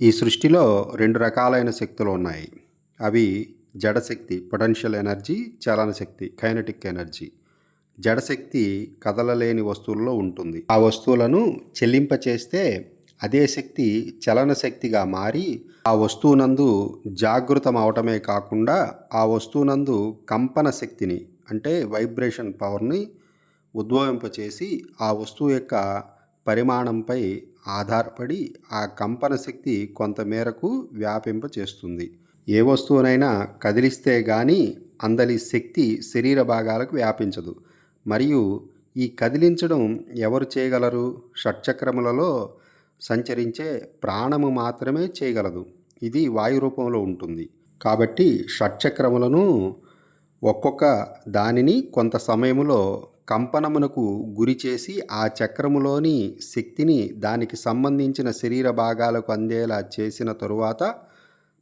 ఈ సృష్టిలో రెండు రకాలైన శక్తులు ఉన్నాయి. అవి జడశక్తి పొటెన్షియల్ ఎనర్జీ చలన శక్తి కైనటిక్ ఎనర్జీ. జడశక్తి కదలలేని వస్తువుల్లో ఉంటుంది. ఆ వస్తువులను చెల్లింపచేస్తే అదే శక్తి చలన శక్తిగా మారి ఆ వస్తువునందు జాగృతం అవటమే కాకుండా ఆ వస్తువునందు కంపన శక్తిని అంటే వైబ్రేషన్ పవర్ని ఉద్భవింపచేసి ఆ వస్తువు యొక్క పరిమాణంపై ఆధారపడి ఆ కంపన శక్తి కొంతమేరకు వ్యాపింపచేస్తుంది ఏ వస్తువునైనా కదిలిస్తే గాని అందలి శక్తి శరీర భాగాలకు వ్యాపించదు. మరియు ఈ కదిలించడం ఎవరు చేయగలరు? షట్చక్రములలో సంచరించే ప్రాణము మాత్రమే చేయగలదు. ఇది వాయు రూపంలో ఉంటుంది. కాబట్టి షట్చక్రములను ఒక్కొక్క దానిని కొంత సమయములో కంపనమునకు గురి చేసి ఆ చక్రములోని శక్తిని దానికి సంబంధించిన శరీర భాగాలకు అందేలా చేసిన తరువాత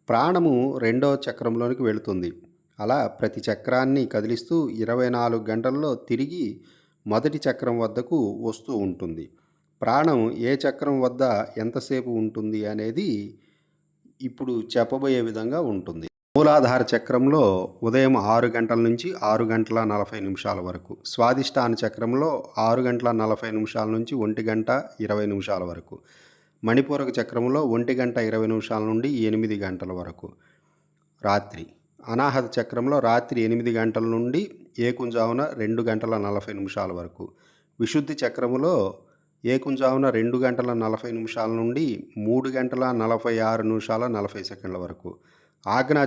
ప్రాణము రెండో చక్రంలోనికి వెళుతుంది. అలా ప్రతి చక్రాన్ని కదిలిస్తూ ఇరవై నాలుగు గంటల్లో తిరిగి మొదటి చక్రం వద్దకు వస్తూ ఉంటుంది. ప్రాణం ఏ చక్రం వద్ద ఎంతసేపు ఉంటుంది అనేది ఇప్పుడు చెప్పబోయే విధంగా ఉంటుంది. మూలాధార చక్రంలో ఉదయం ఆరు గంటల నుంచి ఆరు గంటల నలభై నిమిషాల వరకు స్వాదిష్టాన చక్రంలో ఆరు గంటల నలభై నిమిషాల నుంచి ఒంటి గంట ఇరవై నిమిషాల వరకు మణిపూరక చక్రంలో ఒంటి గంట ఇరవై నిమిషాల నుండి ఎనిమిది గంటల వరకు. రాత్రి అనాహత చక్రంలో రాత్రి ఎనిమిది గంటల నుండి ఏకుంజావున రెండు గంటల నలభై నిమిషాల వరకు విశుద్ధి చక్రములో ఏకుంజావున రెండు గంటల నలభై నిమిషాల నుండి మూడు గంటల నలభై ఆరు నిమిషాల నలభై సెకండ్ల వరకు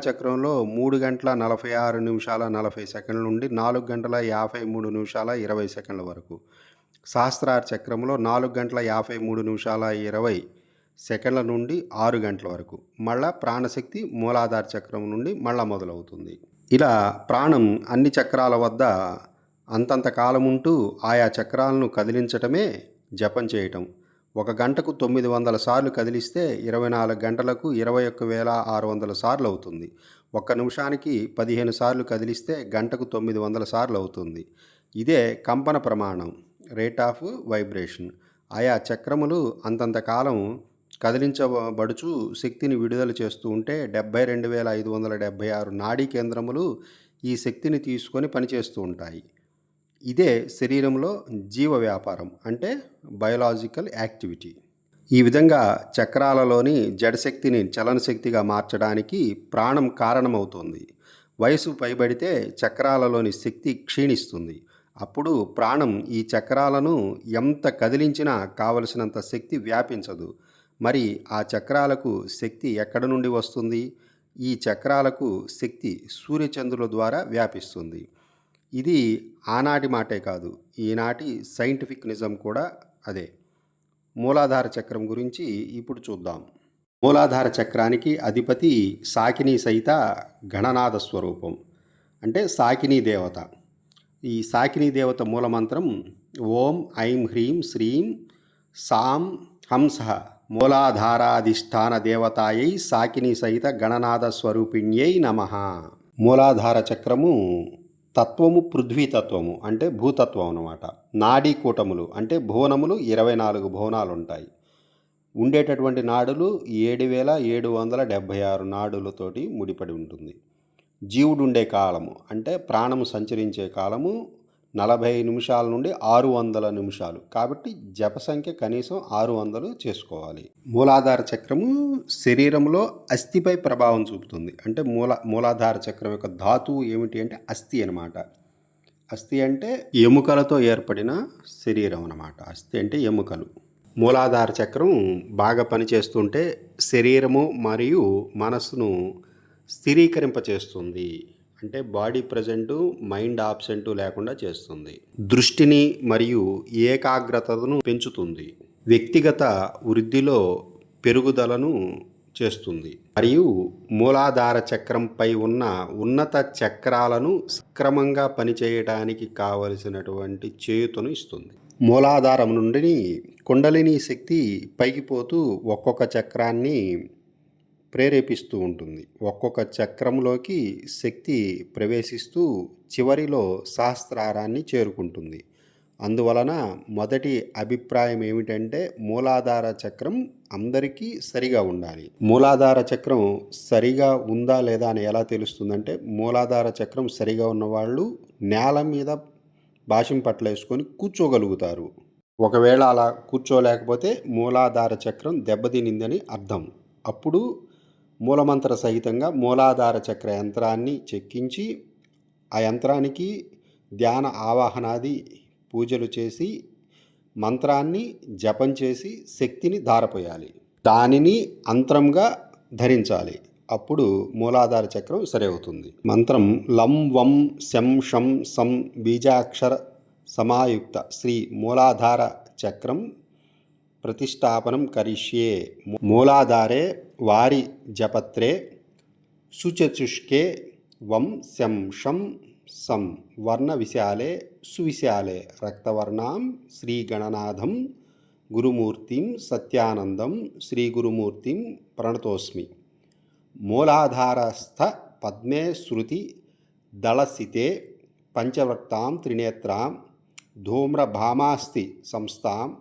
చక్రంలో మూడు గంటల నలభై ఆరు నిమిషాల నలభై సెకండ్ల నుండి నాలుగు గంటల యాభై మూడు నిమిషాల ఇరవై సెకండ్ల వరకు. శాస్త్రార్ చక్రంలో నాలుగు గంటల యాభై మూడు నిమిషాల ఇరవై సెకండ్ల నుండి ఆరు గంటల వరకు. మళ్ళా ప్రాణశక్తి మూలాధార చక్రం నుండి మళ్ళా మొదలవుతుంది. ఇలా ప్రాణం అన్ని చక్రాల వద్ద అంతంత కాలం ఉంటూ ఆయా చక్రాలను కదిలించటమే జపం చేయటం. ఒక గంటకు తొమ్మిది వందల సార్లు కదిలిస్తే ఇరవై నాలుగు గంటలకు ఇరవై ఒక్క వేల ఆరు వందల సార్లు అవుతుంది. ఒక్క నిమిషానికి పదిహేను సార్లు కదిలిస్తే గంటకు తొమ్మిది వందల సార్లు అవుతుంది. ఇదే కంపన ప్రమాణం. Rate of vibration. ఆయా చక్రములు అంతంత కాలం కదిలించబడుచు శక్తిని విడుదల చేస్తూ ఉంటే డెబ్బై రెండు వేల ఐదు వందల డెబ్బై ఆరు నాడీ కేంద్రములు ఈ శక్తిని తీసుకొని పనిచేస్తూ ఉంటాయి. ఇదే శరీరంలో జీవ వ్యాపారం అంటే బయోలాజికల్ యాక్టివిటీ. ఈ విధంగా చక్రాలలోని జడశక్తిని చలనశక్తిగా మార్చడానికి ప్రాణం కారణమవుతుంది. వయసు పైబడితే చక్రాలలోని శక్తి క్షీణిస్తుంది. అప్పుడు ప్రాణం ఈ చక్రాలను ఎంత కదిలించినా కావలసినంత శక్తి వ్యాపించదు. మరి ఆ చక్రాలకు శక్తి ఎక్కడ నుండి వస్తుంది? ఈ చక్రాలకు శక్తి సూర్యచంద్రుల ద్వారా వ్యాపిస్తుంది. ఇది ఆనాటి మాటే కాదు ఈనాటి సైంటిఫిక్ నిజం కూడా అదే. మూలాధార చక్రం గురించి ఇప్పుడు చూద్దాం. మూలాధార చక్రానికి అధిపతి సాకిని సహిత గణనాథ స్వరూపం అంటే సాకిని దేవత. ఈ సాకిని దేవత మూలమంత్రం ఓం ఐం హ్రీం శ్రీం సాం హంస మూలాధారాధిష్టాన దేవతాయై సాకిని సహిత గణనాథ స్వరూపిణ్యై నమ. మూలాధార చక్రము తత్వము పృథ్వీ తత్వము అంటే భూతత్వం అన్నమాట. నాడీ కూటములు అంటే భువనములు ఇరవై నాలుగు భువనాలు ఉంటాయి ఉండేటటువంటి నాడులు ఏడు వేల ఏడు వందల డెబ్భై ఆరు నాడులతోటి ముడిపడి ఉంటుంది. జీవుడు ఉండే కాలము అంటే ప్రాణము సంచరించే కాలము నలభై నిమిషాల నుండి ఆరు వందల నిమిషాలు. కాబట్టి జప సంఖ్య కనీసం ఆరు వందలు చేసుకోవాలి. మూలాధార చక్రము శరీరంలో అస్థిపై ప్రభావం చూపుతుంది. అంటే మూల మూలాధార చక్రం యొక్క ధాతువు ఏమిటి అంటే అస్థి అనమాట అస్థి అంటే ఎముకలతో ఏర్పడిన శరీరం అన్నమాట. అస్థి అంటే ఎముకలు. మూలాధార చక్రం బాగా పనిచేస్తుంటే శరీరము మరియు మనస్సును స్థిరీకరింపచేస్తుంది. అంటే బాడీ ప్రజెంటు మైండ్ ఆబ్సెంటు లేకుండా చేస్తుంది. దృష్టిని మరియు ఏకాగ్రతను పెంచుతుంది. వ్యక్తిగత వృద్ధిలో పెరుగుదలను చేస్తుంది. మరియు మూలాధార చక్రంపై ఉన్న ఉన్నత చక్రాలను సక్రమంగా పనిచేయడానికి కావలసినటువంటి చేయుతను ఇస్తుంది. మూలాధారం నుండి కుండలిని శక్తి పైకి పోతూ ఒక్కొక్క చక్రాన్ని ప్రేరేపిస్తూ ఉంటుంది. ఒక్కొక్క చక్రంలోకి శక్తి ప్రవేశిస్తూ చివరిలో సహస్రారాన్ని చేరుకుంటుంది. అందువలన మొదటి అభిప్రాయం ఏమిటంటే మూలాధార చక్రం అందరికీ సరిగా ఉండాలి. మూలాధార చక్రం సరిగా ఉందా లేదా అని ఎలా తెలుస్తుందంటే మూలాధార చక్రం సరిగా ఉన్నవాళ్ళు నేల మీద భాషం పట్లేసుకొని కూర్చోగలుగుతారు. ఒకవేళ అలా కూర్చోలేకపోతే మూలాధార చక్రం దెబ్బతినిందని అర్థం. అప్పుడు మూలమంత్ర సహితంగా మూలాధార చక్ర యంత్రాన్ని చెక్కించి ఆ యంత్రానికి ధ్యాన ఆవాహనాది పూజలు చేసి మంత్రాన్ని జపం చేసి శక్తిని ధారపోయాలి. దానిని అంతరంగా ధరించాలి. అప్పుడు మూలాధార చక్రం సరవుతుంది. అవుతుంది మంత్రం లం వం శం షం సం బీజాక్షర సమాయుక్త శ్రీ మూలాధార చక్రం ప్రతిష్టాపనం కరిష్యే. మూలాధారే వారి జపత్రే సుచతుష్కే వం శం షం సం వర్ణ విశాలే సువిశాలే రక్తవర్ణాం శ్రీగణనాథం గురుమూర్తిం సత్యానందం శ్రీ గురుమూర్తిం ప్రణతోస్మి. మూలాధారస్థ పద్మే శృతి దళసితే పంచవక్తాం త్రినేత్రాం ధూమ్రభామాస్తి సంస్థాం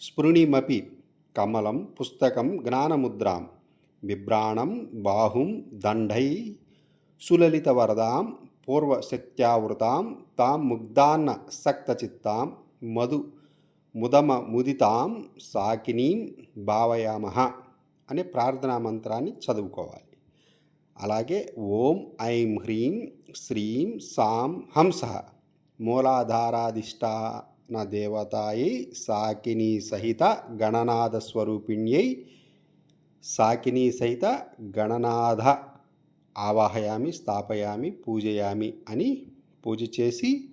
స్పృణిమపి కమలం పుస్తకం జ్ఞానముద్రాం బిభ్రాణం బాహుం దండై సులలితవరదాం పూర్వశక్త్యావృతాం తాం ముగ్ధాన్న సక్తచిత్తాం మధు ముదమ ముదితాం సాకినీం భావయామహ అనే ప్రార్థనా మంత్రాన్ని చదువుకోవాలి. అలాగే ఓం ఐం హ్రీం శ్రీం సాం హంస నా దేవతాయై సాకిని సహిత గణనాథ స్వరూపిణ్యై సాకిని సహిత గణనాథ ఆవాహయామి స్థాపయామి పూజయామి అని పూజ చేసి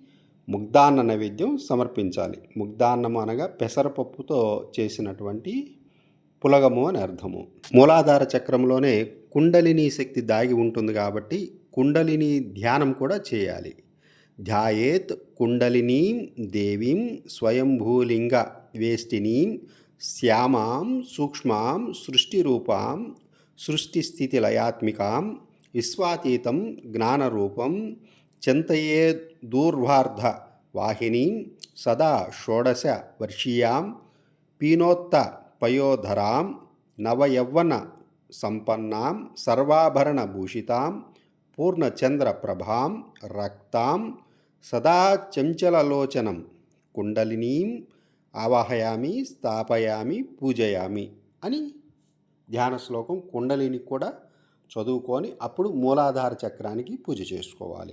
ముగ్ధాన్న నైవేద్యం సమర్పించాలి. ముగ్ధాన్నము అనగా పెసరపప్పుతో చేసినటువంటి పులగము అని అర్థము. మూలాధార చక్రంలోనే కుండలిని శక్తి దాగి ఉంటుంది కాబట్టి కుండలిని ధ్యానం కూడా చేయాలి. ధ్యాయేత్ కుండలినీం దేవీం స్వయంభూలింగ వేష్టినీం శ్యామాం సూక్ష్మాం సృష్టిరూపాం సృష్టిస్థితిలయాత్మికాం విశ్వాతీతం జ్ఞానరూపం చింతయే దూర్వార్ధ వాహినీం సదా షోడశ వర్షీయాం పీనోత్త పయోధరాం నవయవ్వన సంపన్నాం సర్వాభరణభూషితాం పూర్ణచంద్ర ప్రభాం రక్తాం సదా చంచలలోచనం కుండలినీం ఆవాహయామి స్థాపయామి పూజయామి అని ధ్యాన శ్లోకం కుండలిని కూడా చదువుకొని అప్పుడు మూలాధార చక్రానికి పూజ చేసుకోవాలి.